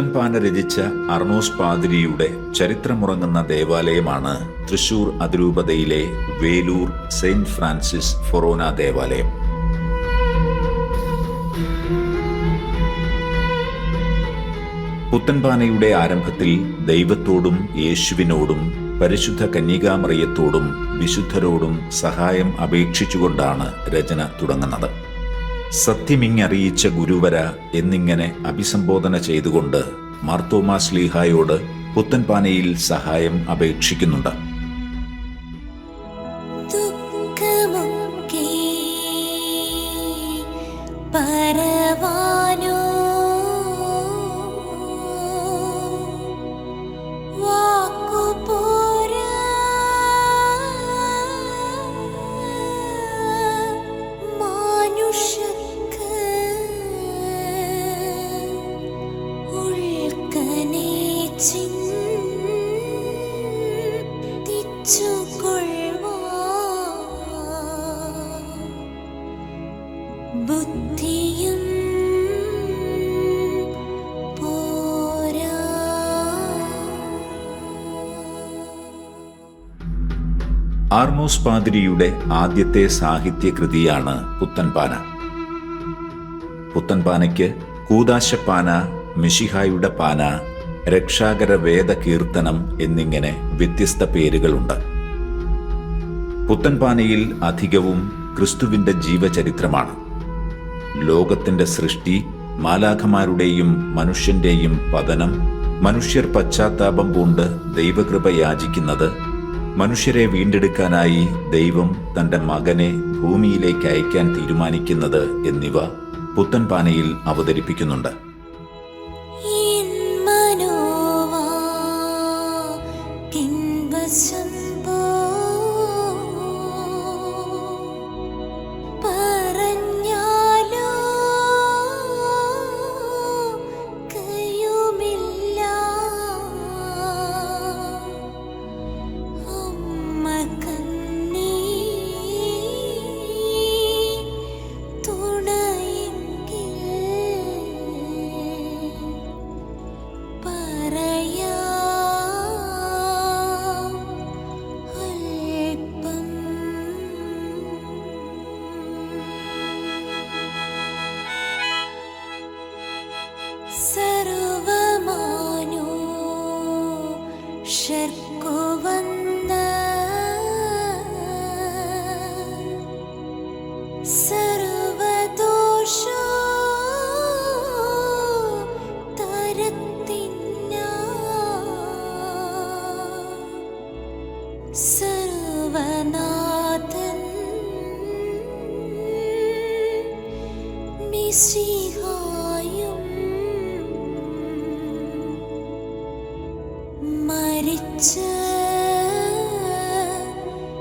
പുത്തൻപാന രചിച്ച അർണോസ് പാതിരിയുടെ ചരിത്രമുറങ്ങുന്ന ദേവാലയമാണ് തൃശൂർ അതിരൂപതയിലെ Velur Saint Francis ഫൊറോന ദേവാലയം. പുത്തൻപാനയുടെ ആരംഭത്തിൽ ദൈവത്തോടും യേശുവിനോടും പരിശുദ്ധ കന്യകാമറിയത്തോടും വിശുദ്ധരോടും സഹായം അപേക്ഷിച്ചുകൊണ്ടാണ് രചന തുടങ്ങുന്നത്. സത്യമിങ്ങറിയിച്ച ഗുരുവര എന്നിങ്ങനെ അഭിസംബോധന ചെയ്തുകൊണ്ട് മാർത്തോമാ സ്ലീഹായോട് പുത്തൻപാനയിൽ സഹായം അപേക്ഷിക്കുന്നുണ്ട്. ആർമോസ് പാതിരിയുടെ ആദ്യത്തെ സാഹിത്യകൃതിയാണ് പുത്തൻപാന. പുത്തൻപാനയ്ക്ക് കൂതാശപ്പാന മിഷിഹായുടെ പാന രക്ഷാകര വേദ കീർത്തനം എന്നിങ്ങനെ വ്യത്യസ്ത പേരുകളുണ്ട്. പുത്തൻപാനയിൽ അധികവും ക്രിസ്തുവിന്റെ ജീവചരിത്രമാണ്. ലോകത്തിന്റെ സൃഷ്ടി മാലാഖമാരുടെയും മനുഷ്യന്റെയും പതനം മനുഷ്യർ പശ്ചാത്താപം പൂണ്ട് ദൈവകൃപ യാചിക്കുന്നത് മനുഷ്യരെ വീണ്ടെടുക്കാനായി ദൈവം തന്റെ മകനെ ഭൂമിയിലേക്ക് അയക്കാൻ തീരുമാനിക്കുന്നത് എന്നിവ പുത്തൻപാനയിൽ അവതരിപ്പിക്കുന്നുണ്ട്.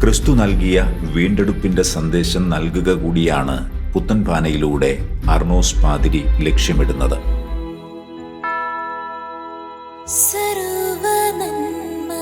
ക്രിസ്തു നൽകിയ വീണ്ടെടുപ്പിന്റെ സന്ദേശം നൽകുക കൂടിയാണ് പുത്തൻപാനയിലൂടെ അർണോസ് പാതിരി ലക്ഷ്യമിടുന്നത്. സർവനന്മ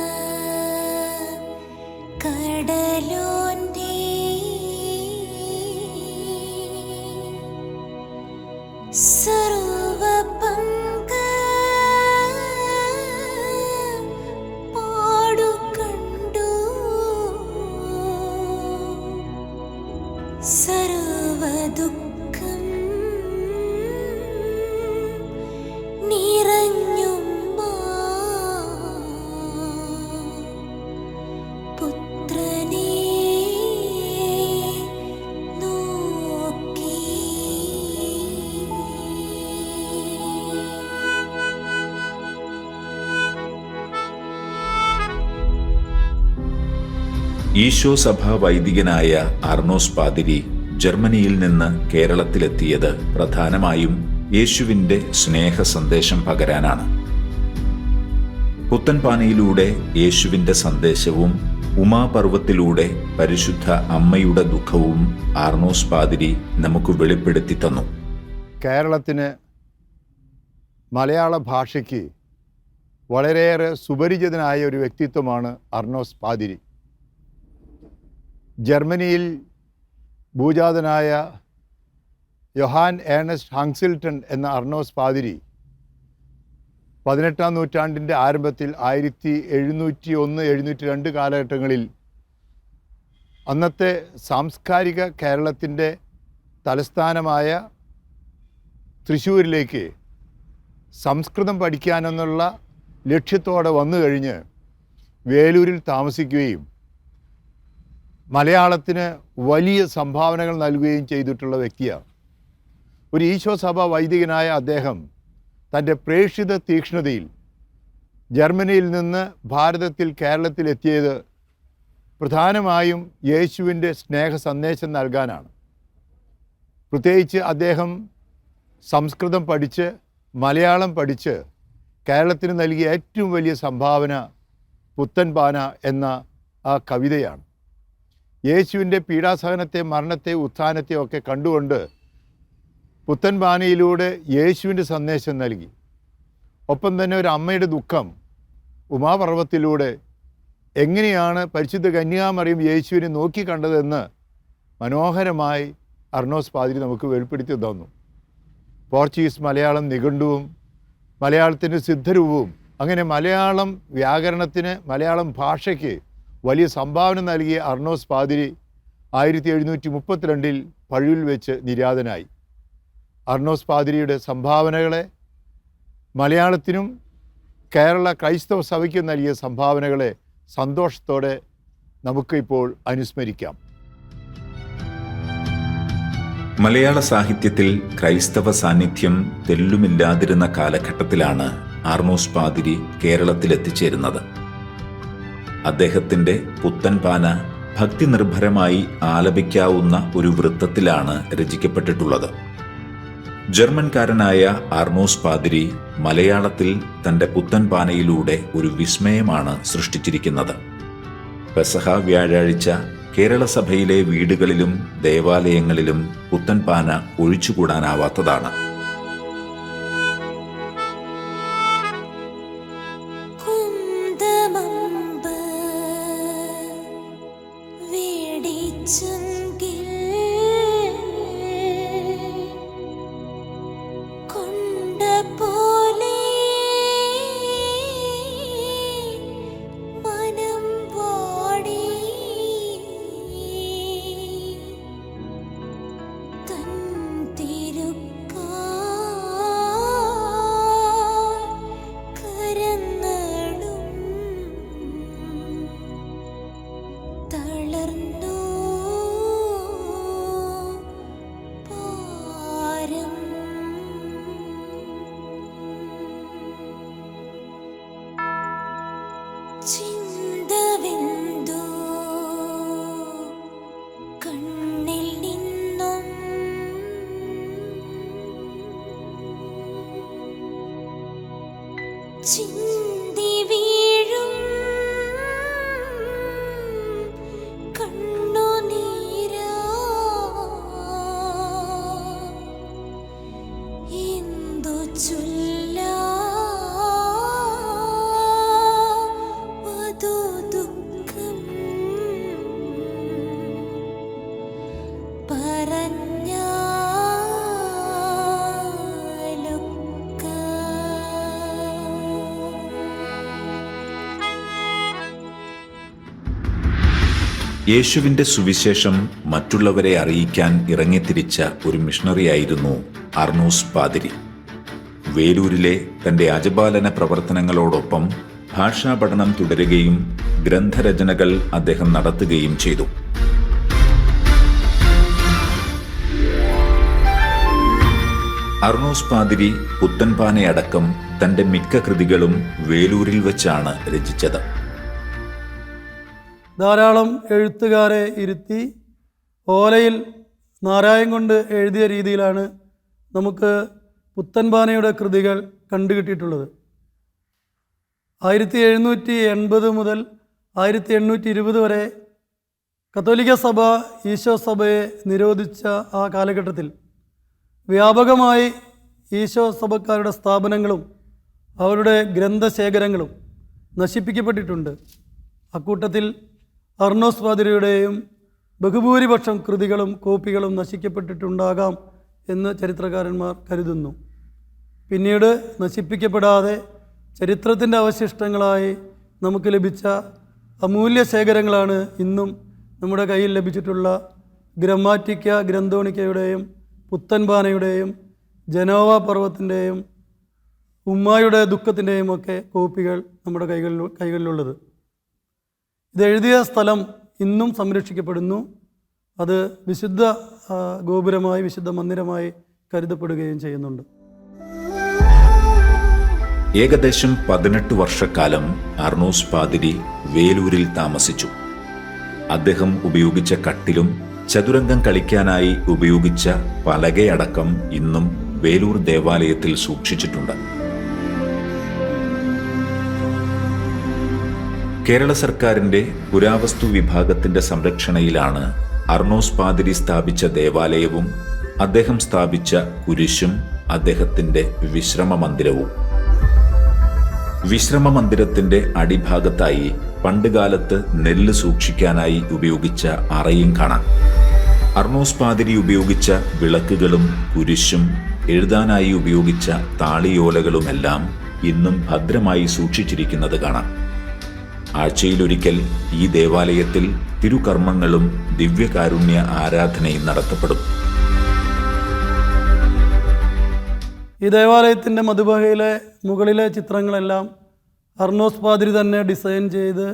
ഈശോ സഭാ വൈദികനായ അർണോസ് പാതിരി ജർമ്മനിയിൽ നിന്ന് കേരളത്തിലെത്തിയത് പ്രധാനമായും യേശുവിന്റെ സ്നേഹ സന്ദേശം പകരാനാണ്. പുത്തൻപാനയിലൂടെ യേശുവിന്റെ സന്ദേശവും ഉമാപർവത്തിലൂടെ പരിശുദ്ധ അമ്മയുടെ ദുഃഖവും ആർണോസ് പാതിരി നമുക്ക് വെളിപ്പെടുത്തി തന്നു. കേരളത്തിന് മലയാള ഭാഷയ്ക്ക് വളരെയേറെ സുപരിചിതനായ ഒരു വ്യക്തിത്വമാണ് അർണോസ് പാതിരി. ജർമ്മനിയിൽ ഭൂജാതനായ യൊഹാൻ ഏണസ്റ്റ് ഹങ്സിൽട്ടൺ എന്ന അർണോസ് പാതിരി പതിനെട്ടാം നൂറ്റാണ്ടിന്റെ ആരംഭത്തിൽ ആയിരത്തി എഴുന്നൂറ്റി ഒന്ന് എഴുന്നൂറ്റി രണ്ട് കാലഘട്ടങ്ങളിൽ അന്നത്തെ സാംസ്കാരിക കേരളത്തിന്റെ തലസ്ഥാനമായ തൃശ്ശൂരിലേക്ക് സംസ്കൃതം പഠിക്കാനെന്നുള്ള ലക്ഷ്യത്തോടെ വന്നു കഴിഞ്ഞ് വേലൂരിൽ താമസിക്കുകയും മലയാളത്തിന് വലിയ സംഭാവനകൾ നൽകുകയും ചെയ്തിട്ടുള്ള വ്യക്തിയാണ്. ഒരു ഈശോ സഭ വൈദികനായ അദ്ദേഹം തന്റെ പ്രേക്ഷിത തീക്ഷ്ണതയിൽ ജർമ്മനിയിൽ നിന്ന് ഭാരതത്തിൽ കേരളത്തിലെത്തിയത് പ്രധാനമായും യേശുവിന്റെ സ്നേഹ സന്ദേശം നൽകാനാണ്. പ്രത്യേകിച്ച് അദ്ദേഹം സംസ്കൃതം പഠിച്ച് മലയാളം പഠിച്ച് കേരളത്തിന് നൽകിയ ഏറ്റവും വലിയ സംഭാവന പുത്തൻപാന എന്ന ആ കവിതയാണ്. യേശുവിന്റെ പീഡാസഹനത്തെ മരണത്തെ ഉത്ഥാനത്തെ ഒക്കെ കണ്ടുകൊണ്ട് പുത്തൻ ബാനയിലൂടെ യേശുവിന്റെ സന്ദേശം നൽകി. ഒപ്പം തന്നെ ഒരു അമ്മയുടെ ദുഃഖം ഉമാപർവത്തിലൂടെ എങ്ങനെയാണ് പരിശുദ്ധ കന്യാമറിയും യേശുവിനെ നോക്കി നോക്കിക്കണ്ടതെന്ന് മനോഹരമായി അർണോസ് പാതിരി നമുക്ക് വെളിപ്പെടുത്തി തന്നു. പോർച്ചുഗീസ് മലയാളം നിഘണ്ടുവും മലയാളത്തിന്റെ സിദ്ധരൂപവും അങ്ങനെ മലയാളം വ്യാകരണത്തിന് മലയാളം ഭാഷയ്ക്ക് വലിയ സംഭാവന നൽകിയ അർണോസ് പാതിരി ആയിരത്തി എഴുന്നൂറ്റി മുപ്പത്തിരണ്ടിൽ പഴുവിൽ വെച്ച് നിര്യാതനായി. അർണോസ് പാതിരിയുടെ സംഭാവനകളെ മലയാളത്തിനും കേരള ക്രൈസ്തവ സഭയ്ക്കും നൽകിയ സംഭാവനകളെ സന്തോഷത്തോടെ നമുക്ക് ഇപ്പോൾ അനുസ്മരിക്കാം. മലയാള സാഹിത്യത്തിൽ ക്രൈസ്തവ സാന്നിധ്യം തെല്ലുമില്ലാതിരുന്ന കാലഘട്ടത്തിലാണ് ആർമോസ് പാതിരി കേരളത്തിലെത്തിച്ചേരുന്നത്. അദ്ദേഹത്തിന്റെ പുത്തൻപാന ഭക്തി നിർഭരമായി ആലപിക്കാവുന്ന ഒരു വൃത്തത്തിലാണ് രചിക്കപ്പെട്ടിട്ടുള്ളത്. ജർമ്മൻകാരനായ ആർണോസ് പാതിരി മലയാളത്തിൽ തന്റെ പുത്തൻപാനയിലൂടെ ഒരു വിസ്മയമാണ് സൃഷ്ടിച്ചിരിക്കുന്നത്. പെസഹ വ്യാഴാഴ്ച കേരള സഭയിലെ വീടുകളിലും ദേവാലയങ്ങളിലും പുത്തൻപാന ഒഴിച്ചുകൂടാനാവാത്തതാണ്. യേശുവിന്റെ സുവിശേഷം മറ്റുള്ളവരെ അറിയിക്കാൻ ഇറങ്ങിത്തിരിച്ച ഒരു മിഷണറിയായിരുന്നു അർണൂസ് പാതിരി. വേലൂരിലെ തന്റെ അജപാലന പ്രവർത്തനങ്ങളോടൊപ്പം ഭാഷാ പഠനം തുടരുകയും ഗ്രന്ഥരചനകൾ അദ്ദേഹം നടത്തുകയും ചെയ്തു. അർണോസ് പാതിരി പുത്തൻപാനയടക്കം തന്റെ മിക്ക കൃതികളും വേലൂരിൽ വെച്ചാണ് രചിച്ചത്. ധാരാളം എഴുത്തുകാരെ ഇരുത്തി ഓലയിൽ നാരായം കൊണ്ട് എഴുതിയ രീതിയിലാണ് നമുക്ക് പുത്തൻപാനയുടെ കൃതികൾ കണ്ടുകിട്ടിയിട്ടുള്ളത്. ആയിരത്തി എഴുന്നൂറ്റി എൺപത് മുതൽ ആയിരത്തി എണ്ണൂറ്റി ഇരുപത് വരെ കത്തോലിക്ക സഭ ഈശോ സഭയെ നിരോധിച്ച ആ കാലഘട്ടത്തിൽ വ്യാപകമായി ഈശോ സഭക്കാരുടെ സ്ഥാപനങ്ങളും അവരുടെ ഗ്രന്ഥശേഖരങ്ങളും നശിപ്പിക്കപ്പെട്ടിട്ടുണ്ട്. അക്കൂട്ടത്തിൽ അർണോസ് പാതിരിയുടെയും ബഹുഭൂരിപക്ഷം കൃതികളും കോപ്പികളും നശിക്കപ്പെട്ടിട്ടുണ്ടാകാം എന്ന് ചരിത്രകാരന്മാർ കരുതുന്നു. പിന്നീട് നശിപ്പിക്കപ്പെടാതെ ചരിത്രത്തിന്റെ അവശിഷ്ടങ്ങളായി നമുക്ക് ലഭിച്ച അമൂല്യ ശേഖരങ്ങളാണ് ഇന്നും നമ്മുടെ കയ്യിൽ ലഭിച്ചിട്ടുള്ള ഗ്രമാറ്റിക്ക ഗ്രന്ഥോണിക്കയുടെയും പുത്തൻപാനയുടെയും ജനോവ പർവത്തിന്റെയും ഉമ്മായുടെ ദുഃഖത്തിന്റെയും ഒക്കെ കോപ്പികൾ നമ്മുടെ കൈകളിൽ കൈകളിലുള്ളത്. ഇത് എഴുതിയ സ്ഥലം ഇന്നും സംരക്ഷിക്കപ്പെടുന്നു. അത് വിശുദ്ധ ഗോപുരമായി വിശുദ്ധ മന്ദിരമായി കരുതപ്പെടുകയും ചെയ്യുന്നുണ്ട്. ഏകദേശം പതിനെട്ട് വർഷക്കാലം അർണോസ് പാതിരി വേലൂരിൽ താമസിച്ചു. അദ്ദേഹം ഉപയോഗിച്ച കട്ടിലും ചതുരംഗം കളിക്കാനായി ഉപയോഗിച്ച പലകയടക്കം ഇന്നും വേലൂർ ദേവാലയത്തിൽ സൂക്ഷിച്ചിട്ടുണ്ട്. കേരള സർക്കാരിന്റെ പുരാവസ്തു വിഭാഗത്തിന്റെ സംരക്ഷണയിലാണ് അർണോസ് പാതിരി സ്ഥാപിച്ച ദേവാലയവും അദ്ദേഹം സ്ഥാപിച്ച കുരിശും അദ്ദേഹത്തിന്റെ വിശ്രമ മന്ദിരവും വിശ്രമ മന്ദിരത്തിന്റെ അടിഭാഗത്തായി പണ്ടുകാലത്ത് നെല്ല് സൂക്ഷിക്കാനായി ഉപയോഗിച്ച അറയും കാണാം. അർണോസ് പാതിരി ഉപയോഗിച്ച വിളക്കുകളും കുരിശും എഴുതാനായി ഉപയോഗിച്ച താളിയോലകളുമെല്ലാം ഇന്നും ഭദ്രമായി സൂക്ഷിച്ചിരിക്കുന്നത് കാണാം. ആഴ്ചയിലൊരിക്കൽ ഈ ദേവാലയത്തിൽ തിരുകർമ്മങ്ങളും ദിവ്യകാരുണ്യ ആരാധനയും നടത്തപ്പെടും. ഈ ദേവാലയത്തിന്റെ മധുബഹയിലെ മുകളിലെ ചിത്രങ്ങളെല്ലാം അർണോസ് പാതിരി തന്നെ ഡിസൈൻ ചെയ്ത്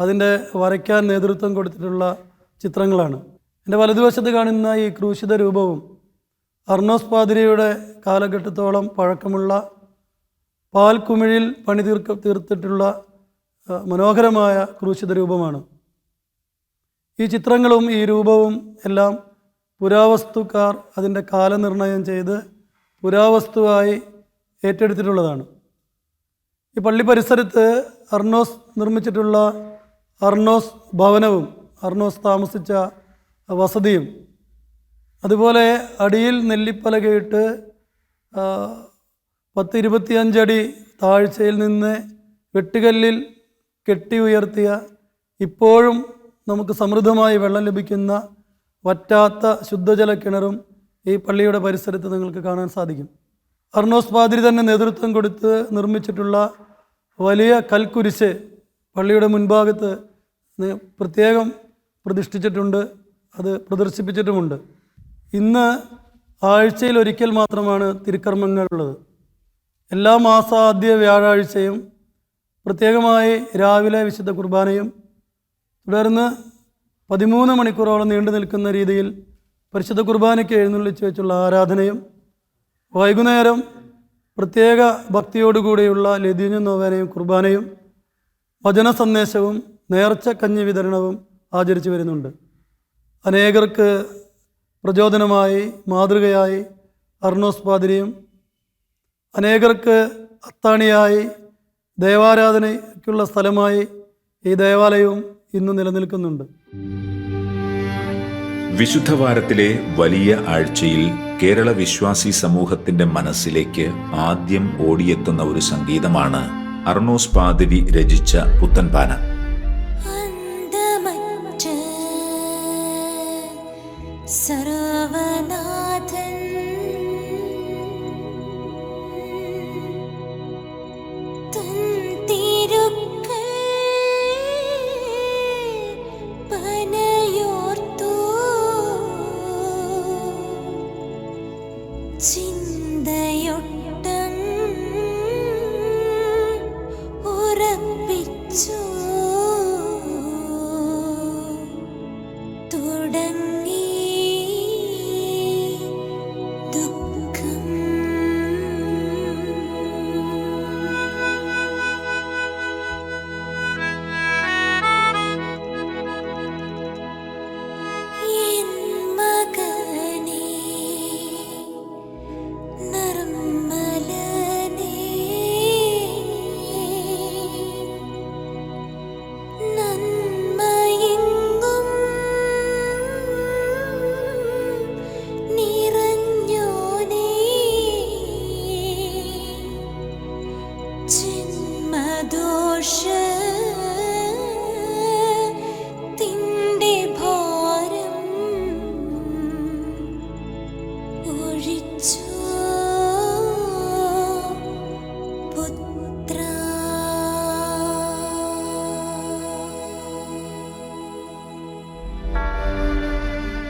അതിന്റെ വരയ്ക്കാൻ നേതൃത്വം കൊടുത്തിട്ടുള്ള ചിത്രങ്ങളാണ്. എന്റെ വലതുവശത്ത് കാണുന്ന ഈ ക്രൂശിത രൂപവും അർണോസ് പാതിരിയുടെ കാലഘട്ടത്തോളം പഴക്കമുള്ള പാൽക്കുമിഴിൽ പണി തീർക്ക തീർത്തിട്ടുള്ള മനോഹരമായ ക്രൂശിത രൂപമാണ്. ഈ ചിത്രങ്ങളും ഈ രൂപവും എല്ലാം പുരാവസ്തുക്കാർ അതിന്റെ കാലനിർണയം ചെയ്ത് പുരാവസ്തുവായി ഏറ്റെടുത്തിട്ടുള്ളതാണ്. ഈ പള്ളി പരിസരത്ത് അർണോസ് നിർമ്മിച്ചിട്ടുള്ള അർണോസ് ഭവനവും അർണോസ് താമസിച്ച വസതിയും അതുപോലെ അടിയിൽ നെല്ലിപ്പലകയിട്ട് പത്ത് ഇരുപത്തിയഞ്ചടി താഴ്ചയിൽ നിന്ന് വെട്ടുകല്ലിൽ കെട്ടി ഉയർത്തിയ ഇപ്പോഴും നമുക്ക് സമൃദ്ധമായി വെള്ളം ലഭിക്കുന്ന വറ്റാത്ത ശുദ്ധജല കിണറും ഈ പള്ളിയുടെ പരിസരത്ത് നിങ്ങൾക്ക് കാണാൻ സാധിക്കും. അർണോസ് പാതിരി തന്നെ നേതൃത്വം കൊടുത്ത് നിർമ്മിച്ചിട്ടുള്ള വലിയ കൽക്കുരിശ് പള്ളിയുടെ മുൻഭാഗത്ത് പ്രത്യേകം പ്രതിഷ്ഠിച്ചിട്ടുണ്ട് അത് പ്രദർശിപ്പിച്ചിട്ടുമുണ്ട്. ഇന്ന് ആഴ്ചയിൽ ഒരിക്കൽ മാത്രമാണ് തിരുക്കർമ്മങ്ങൾ ഉള്ളത്. എല്ലാ മാസാദ്യ വ്യാഴാഴ്ചയും പ്രത്യേകമായി രാവിലെ വിശുദ്ധ കുർബാനയും തുടർന്ന് പതിമൂന്ന് മണിക്കൂറോളം നീണ്ടു നിൽക്കുന്ന രീതിയിൽ പരിശുദ്ധ കുർബാനയ്ക്ക് എഴുന്നള്ളിച്ച് വെച്ചുള്ള ആരാധനയും വൈകുന്നേരം പ്രത്യേക ഭക്തിയോടുകൂടിയുള്ള ലതിന് നോവേനയും കുർബാനയും വചന സന്ദേശവും നേർച്ച കഞ്ഞി വിതരണവും ആചരിച്ചു വരുന്നുണ്ട്. അനേകർക്ക് പ്രചോദനമായി മാതൃകയായി അർണോസ് പാതിരിയും അനേകർക്ക് അത്താണിയായി ദേവാരാധനയ്ക്കുള്ള സ്ഥലമായി ഈ ദേവാലയവും ഇന്ന് നിലനിൽക്കുന്നുണ്ട്. വിശുദ്ധവാരത്തിലെ വലിയ ആഴ്ചയിൽ കേരള വിശ്വാസി സമൂഹത്തിന്റെ മനസ്സിലേക്ക് ആദ്യം ഓടിയെത്തുന്ന ഒരു സംഗീതമാണ് അർണോസ് പാതിരി രചിച്ച പുത്തൻപാന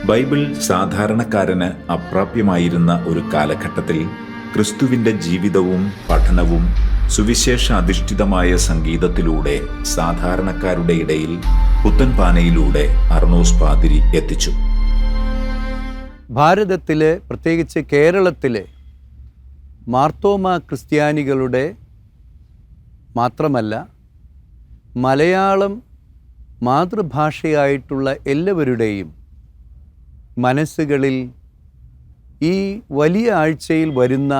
ബൈബിൾ സാധാരണക്കാരന് അപ്രാപ്യമായിരുന്ന ഒരു കാലഘട്ടത്തിൽ ക്രിസ്തുവിന്റെ ജീവിതവും പഠനവും സുവിശേഷ അധിഷ്ഠിതമായ സംഗീതത്തിലൂടെ സാധാരണക്കാരുടെ ഇടയിൽ പുത്തൻപാനയിലൂടെ അർണോസ് പാതിരി എത്തിച്ചു. ഭാരതത്തിലെ പ്രത്യേകിച്ച് കേരളത്തിലെ മാർത്തോമ ക്രിസ്ത്യാനികളുടെ മാത്രമല്ല മലയാളം മാതൃഭാഷയായിട്ടുള്ള എല്ലാവരുടെയും മനസ്സുകളിൽ ഈ വലിയ ആഴ്ചയിൽ വരുന്ന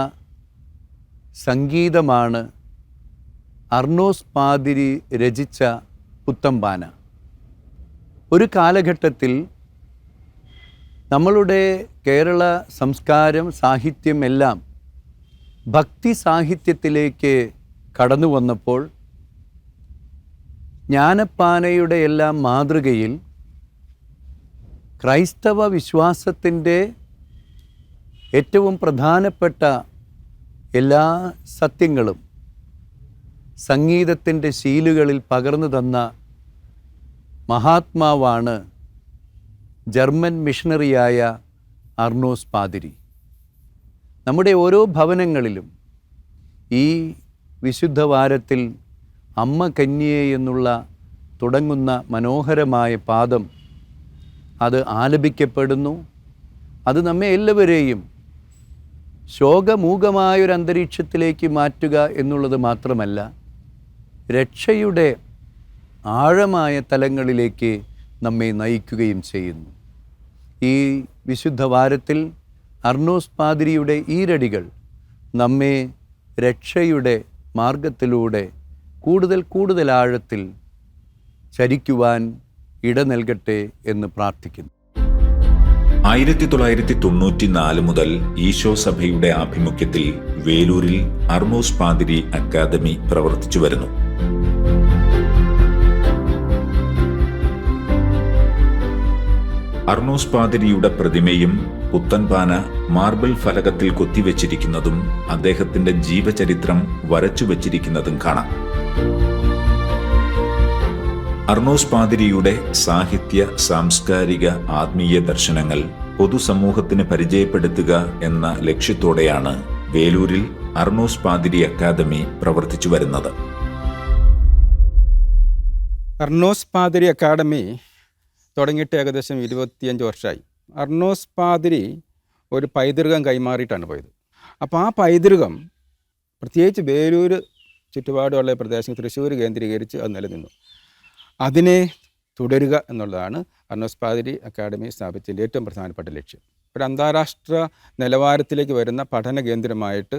സംഗീതമാണ് അർണോസ് പാതിരി രചിച്ച പുത്തമ്പാന. ഒരു കാലഘട്ടത്തിൽ നമ്മളുടെ കേരള സംസ്കാരം സാഹിത്യം എല്ലാം ഭക്തി സാഹിത്യത്തിലേക്ക് കടന്നു വന്നപ്പോൾ ജ്ഞാനപ്പാനയുടെ എല്ലാം മാതൃകയിൽ ക്രൈസ്തവ വിശ്വാസത്തിന്റെ ഏറ്റവും പ്രധാനപ്പെട്ട എല്ലാ സത്യങ്ങളും സംഗീതത്തിന്റെ ശീലുകളിൽ പകർന്നു തന്ന മഹാത്മാവാണ് ജർമ്മൻ മിഷണറിയായ അർണോസ് പാതിരി. നമ്മുടെ ഓരോ ഭവനങ്ങളിലും ഈ വിശുദ്ധ വാരത്തിൽ അമ്മ കന്യേ എന്നുള്ള തുടങ്ങുന്ന മനോഹരമായ പാദം അത് ആലപിക്കപ്പെടുന്നു. അത് നമ്മെ എല്ലാവരെയും ശോകമൂകമായൊരു അന്തരീക്ഷത്തിലേക്ക് മാറ്റുക എന്നുള്ളത് മാത്രമല്ല രക്ഷയുടെ ആഴമായ തലങ്ങളിലേക്ക് നമ്മെ നയിക്കുകയും ചെയ്യുന്നു. ഈ വിശുദ്ധ വാരത്തിൽ അർണോസ് പാതിരിയുടെ ഈരടികൾ നമ്മെ രക്ഷയുടെ മാർഗത്തിലൂടെ കൂടുതൽ കൂടുതൽ ആഴത്തിൽ ചരിക്കുവാൻ ഇട നൽകട്ടെ എന്ന് പ്രാർത്ഥിക്കുന്നു. ആയിരത്തി തൊള്ളായിരത്തി തൊണ്ണൂറ്റി നാല് മുതൽ ഈശോ സഭയുടെ ആഭിമുഖ്യത്തിൽ വേലൂരിൽ അർമോസ് പാതിരി അക്കാദമി പ്രവർത്തിച്ചു വരുന്നു. അർണോസ് പാതിരിയുടെ പ്രതിമയും പുത്തൻപാന മാർബിൾ ഫലകത്തിൽ കൊത്തിവെച്ചിരിക്കുന്നതും അദ്ദേഹത്തിന്റെ ജീവചരിത്രം വരച്ചു വച്ചിരിക്കുന്നതും കാണാം. അർണോസ് പാതിരിയുടെ സാഹിത്യ സാംസ്കാരിക ആത്മീയ ദർശനങ്ങൾ പൊതുസമൂഹത്തിന് പരിചയപ്പെടുത്തുക എന്ന ലക്ഷ്യത്തോടെയാണ് വേലൂരിൽ അർണോസ് പാതിരി അക്കാദമി പ്രവർത്തിച്ചു വരുന്നത്. അർണോസ് പാതിരി അക്കാദമി തുടങ്ങിയിട്ട് ഏകദേശം ഇരുപത്തിയഞ്ച് വർഷമായി. അർണോസ് പാതിരി ഒരു പൈതൃകം കൈമാറിയിട്ടാണ് പോയത്. അപ്പോൾ ആ പൈതൃകം പ്രത്യേകിച്ച് വേലൂർ ചുറ്റുപാടുള്ള പ്രദേശം തൃശ്ശൂർ കേന്ദ്രീകരിച്ച് അത് നിലനിന്നു. അതിനെ തുടരുക എന്നുള്ളതാണ് അർണോസ് പാതിരി അക്കാഡമി സ്ഥാപിച്ചതിന്റെ ഏറ്റവും പ്രധാനപ്പെട്ട ലക്ഷ്യം. ഒരു അന്താരാഷ്ട്ര നിലവാരത്തിലേക്ക് വരുന്ന പഠന കേന്ദ്രമായിട്ട്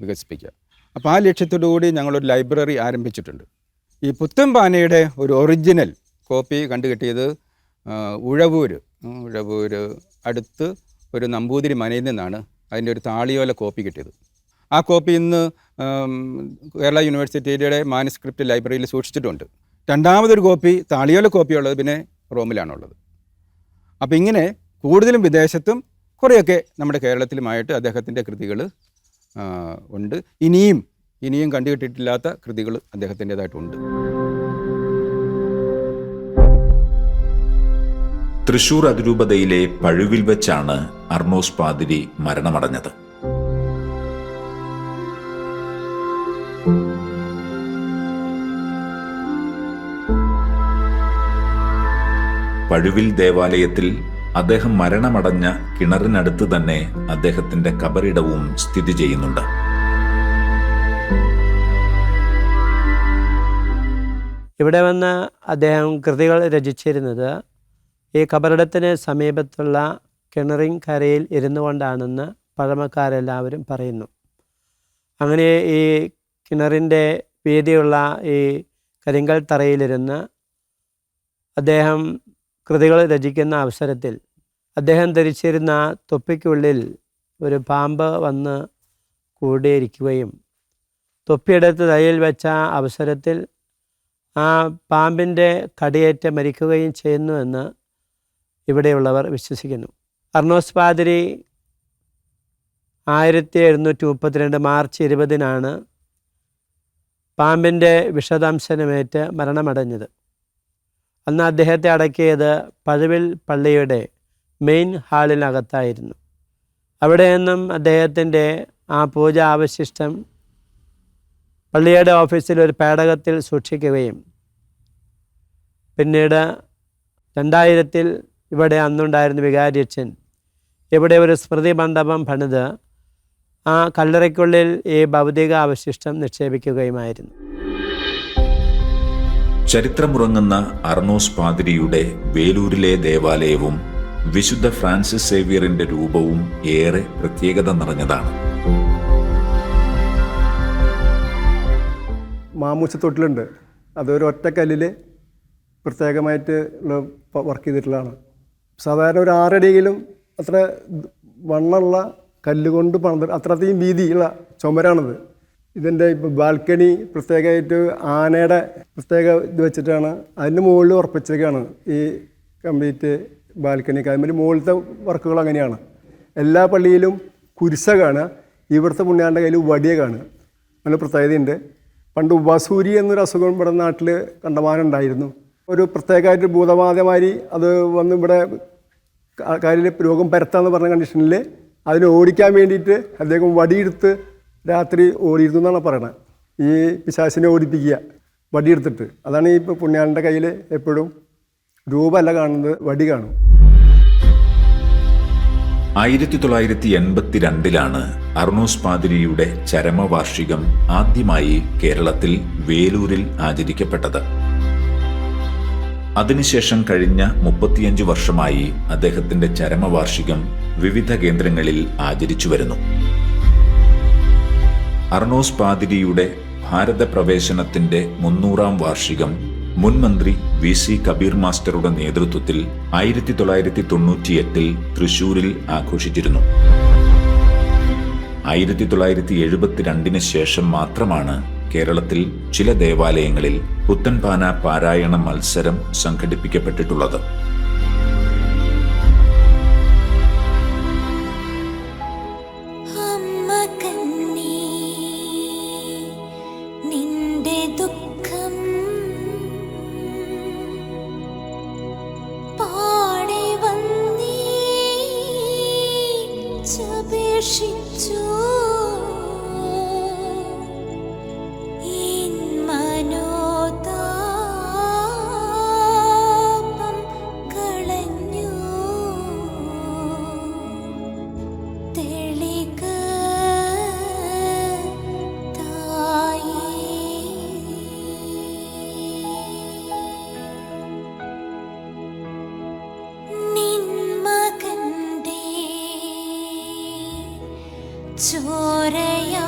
വികസിപ്പിക്കുക. അപ്പോൾ ആ ലക്ഷ്യത്തോടു കൂടി ഞങ്ങളൊരു ലൈബ്രറി ആരംഭിച്ചിട്ടുണ്ട്. ഈ പുത്തൻപാനയുടെ ഒരു ഒറിജിനൽ കോപ്പി കണ്ടുകിട്ടിയത് ഉഴവൂര്. ഉഴവൂര് അടുത്ത് ഒരു നമ്പൂതിരി മനയിൽ നിന്നാണ് അതിന്റെ ഒരു താളിയോല കോപ്പി കിട്ടിയത്. ആ കോപ്പി ഇന്ന് കേരള യൂണിവേഴ്സിറ്റിയുടെ മാനുസ്ക്രിപ്റ്റ് ലൈബ്രറിയിൽ സൂക്ഷിച്ചിട്ടുണ്ട്. രണ്ടാമതൊരു കോപ്പി താളിയോല കോപ്പിയുള്ളത് പിന്നെ റോമിലാണുള്ളത്. അപ്പോൾ ഇങ്ങനെ കൂടുതലും വിദേശത്തും കുറേയൊക്കെ നമ്മുടെ കേരളത്തിലുമായിട്ട് അദ്ദേഹത്തിന്റെ കൃതികൾ ഉണ്ട്. ഇനിയും ഇനിയും കണ്ടുകിട്ടിട്ടില്ലാത്ത കൃതികൾ അദ്ദേഹത്തിന്റെതായിട്ടുണ്ട്. തൃശൂർ അതിരൂപതയിലെ പഴുവിൽ വെച്ചാണ് അർണോസ് പാതിരി മരണമടഞ്ഞത്. പഴുവിൽ ദേവാലയത്തിൽ അദ്ദേഹം മരണമടഞ്ഞ കിണറിനടുത്ത് തന്നെ അദ്ദേഹത്തിന്റെ കബറിടവും സ്ഥിതി ചെയ്യുന്നുണ്ട്. ഇവിടെ വന്ന് അദ്ദേഹം കൃതികൾ രചിച്ചിരുന്നത് ഈ കബറിടത്തിന് സമീപത്തുള്ള കിണറിൻ കരയിൽ ഇരുന്നു കൊണ്ടാണെന്ന് പഴമക്കാരെല്ലാവരും പറയുന്നു. അങ്ങനെ ഈ കിണറിന്റെ വീതിയുള്ള ഈ കരിങ്കൽ തറയിലിരുന്ന് അദ്ദേഹം കൃതികൾ രചിക്കുന്ന അവസരത്തിൽ അദ്ദേഹം ധരിച്ചിരുന്ന തൊപ്പിക്കുള്ളിൽ ഒരു പാമ്പ് വന്ന് കൂടിയിരിക്കുകയും തൊപ്പിയെടുത്ത് തലയിൽ വെച്ച അവസരത്തിൽ ആ പാമ്പിന്റെ കടിയേറ്റ് മരിക്കുകയും ചെയ്യുന്നു എന്ന് ഇവിടെയുള്ളവർ വിശ്വസിക്കുന്നു. അർണോസ് പാതിരി ആയിരത്തി എഴുന്നൂറ്റി മുപ്പത്തിരണ്ട് മാർച്ച് ഇരുപതിനാണ് പാമ്പിന്റെ വിഷദംശനമേറ്റ് മരണമടഞ്ഞത്. അന്ന് അദ്ദേഹത്തെ അടക്കിയത് പഴവിൽ പള്ളിയുടെ മെയിൻ ഹാളിനകത്തായിരുന്നു അവിടെ നിന്നും അദ്ദേഹത്തിന്റെ ആ പൂജ അവശിഷ്ടം പള്ളിയുടെ ഓഫീസിൽ ഒരു പേടകത്തിൽ സൂക്ഷിക്കുകയും പിന്നീട് രണ്ടായിരത്തിൽ ഇവിടെ അന്നുണ്ടായിരുന്ന വികാരിയച്ഛൻ ഇവിടെ ഒരു സ്മൃതി മണ്ഡപം പണിത് ആ കല്ലറയ്ക്കുള്ളിൽ ഈ ഭൗതിക അവശിഷ്ടം നിക്ഷേപിക്കുകയുമായിരുന്നു. ചരിത്രമുറങ്ങുന്ന അർണോസ് പാതിരിയുടെ വേലൂരിലെ ദേവാലയവും വിശുദ്ധ ഫ്രാൻസിസ് സേവ്യറിന്റെ രൂപവും ഏറെ പ്രത്യേകത നിറഞ്ഞതാണ്. മാമൂച്ചത്തൊട്ടിലുണ്ട് അതൊരു ഒറ്റ കല്ലിൽ പ്രത്യേകമായിട്ട് ഉള്ള വർക്ക് ചെയ്തിട്ടുള്ളതാണ്. സാധാരണ ഒരു ആറടിയെങ്കിലും അത്ര വണ്ണമുള്ള കല്ലുകൊണ്ട് പണിത് അത്രയധികം വീതിയുള്ള ചുമരാണിത്. ഇതിന്റെ ഇപ്പോൾ ബാൽക്കണി പ്രത്യേകമായിട്ട് ആനയുടെ പ്രത്യേക ഇത് വെച്ചിട്ടാണ് അതിന്റെ മുകളിൽ ഉറപ്പിച്ചേക്കാണ് ഈ കംപ്ലീറ്റ് ബാൽക്കണി അതിന് മുകളിലത്തെ വർക്കുകൾ അങ്ങനെയാണ്. എല്ലാ പള്ളിയിലും കുരിശ കാണുക ഇവിടുത്തെ പുണ്യാന്റെ കയ്യിൽ വടിയ കാണുക. നല്ല പ്രത്യേകതയുണ്ട്. പണ്ട് ഉപസൂരി എന്നൊരു അസുഖം ഇവിടെ നാട്ടിൽ കണ്ടമാനുണ്ടായിരുന്നു ഒരു പ്രത്യേകമായിട്ട് ഭൂതബാധമാരി അത് വന്ന് ഇവിടെ കാര്യത്തിൽ രോഗം പരത്താന്ന് പറഞ്ഞ കണ്ടീഷനിൽ അതിനെ ഓടിക്കാൻ വേണ്ടിയിട്ട് അദ്ദേഹം വടിയെടുത്ത് രാത്രി ഓടിയിരുന്നു എന്നാണ് പറയണത് ഈ പിശാസിനെ ഓടിപ്പിക്കുക വടിയെടുത്തിട്ട് അതാണ് ഈ പുണ്യാളന്റെ കയ്യിൽ എപ്പോഴും രൂപമല്ല കാണുന്നത് വടി കാണും. ആയിരത്തി തൊള്ളായിരത്തി എൺപത്തിരണ്ടിലാണ് അർണോസ് പാതിരിയുടെ ചരമവാർഷികം ആദ്യമായി കേരളത്തിൽ വേലൂരിൽ ആചരിക്കപ്പെട്ടത്. അതിനുശേഷം കഴിഞ്ഞ മുപ്പത്തിയഞ്ച് വർഷമായി അദ്ദേഹത്തിന്റെ ചരമവാർഷികം വിവിധ കേന്ദ്രങ്ങളിൽ ആചരിച്ചു വരുന്നു. അർണോസ് പാതിരിയുടെ ഭാരത പ്രവേശനത്തിന്റെ മുന്നൂറാം വാർഷികം മുൻ മന്ത്രി വി സി കബീർ മാസ്റ്ററുടെ നേതൃത്വത്തിൽ ആയിരത്തി തൊള്ളായിരത്തി തൊണ്ണൂറ്റിയെട്ടിൽ തൃശൂരിൽ ആഘോഷിച്ചിരുന്നു. ആയിരത്തി തൊള്ളായിരത്തി എഴുപത്തിരണ്ടിന് ശേഷം മാത്രമാണ് കേരളത്തിൽ ചില ദേവാലയങ്ങളിൽ പുത്തൻപാന പാരായണ മത്സരം സംഘടിപ്പിക്കപ്പെട്ടിട്ടുള്ളത്. ചോരയാ